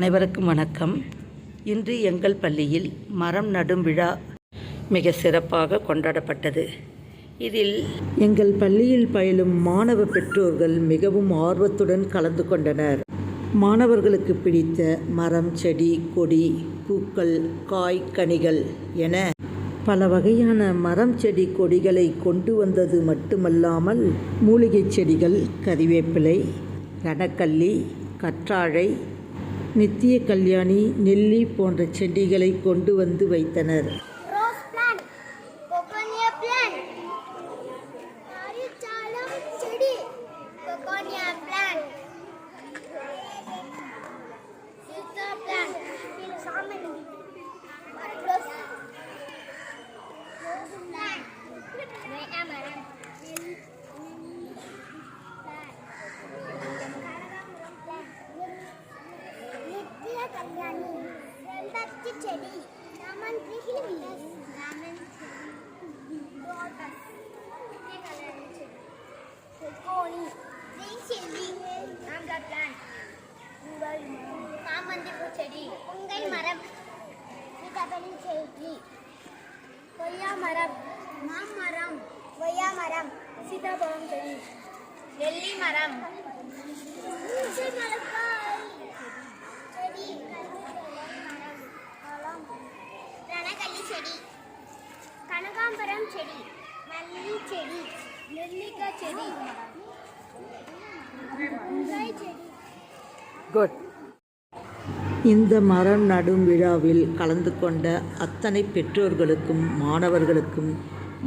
அனைவருக்கும் வணக்கம். இன்று எங்கள் பள்ளியில் மரம் நடும் விழா மிக சிறப்பாக கொண்டாடப்பட்டது. இதில் எங்கள் பள்ளியில் பயிலும் மாணவ பெற்றோர்கள் மிகவும் ஆர்வத்துடன் கலந்து கொண்டனர். மாணவர்களுக்கு பிடித்த மரம் செடி கொடி பூக்கள் காய் கனிகள் என பல வகையான மரம் செடி கொடிகளை கொண்டு வந்தது மட்டுமல்லாமல் மூலிகைச் செடிகள் கறிவேப்பிலை ரணக்கல்லி கற்றாழை நித்திய கல்யாணி நெல்லி போன்ற செடிகளை கொண்டு வந்து வைத்தனர். செம்பருத்தி செடி சாமந்தி ஹிலிஸ் லெமன் லோட்டஸ் செடி கோழி கிரீன் உங்கள் சாமந்தி பூ செடி உங்கள் மரம் சீதாபலி செடி கொய்யா மரம் மாமரம் கொய்யா மரம் சீதாபலம் செடி மரம் செடி ரணகல்லி செடி. கனகாம்பரம் செடி மல்லி செடி நெல்லிக்காய் செடி குட் இந்த மரம் நடும் விழாவில் கலந்து கொண்ட அத்தனை பெற்றோர்களுக்கும் மாணவர்களுக்கும்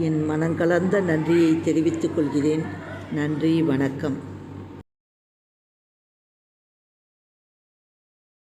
என் மனங்கலந்த நன்றியை தெரிவித்துக் கொள்கிறேன். நன்றி வணக்கம்.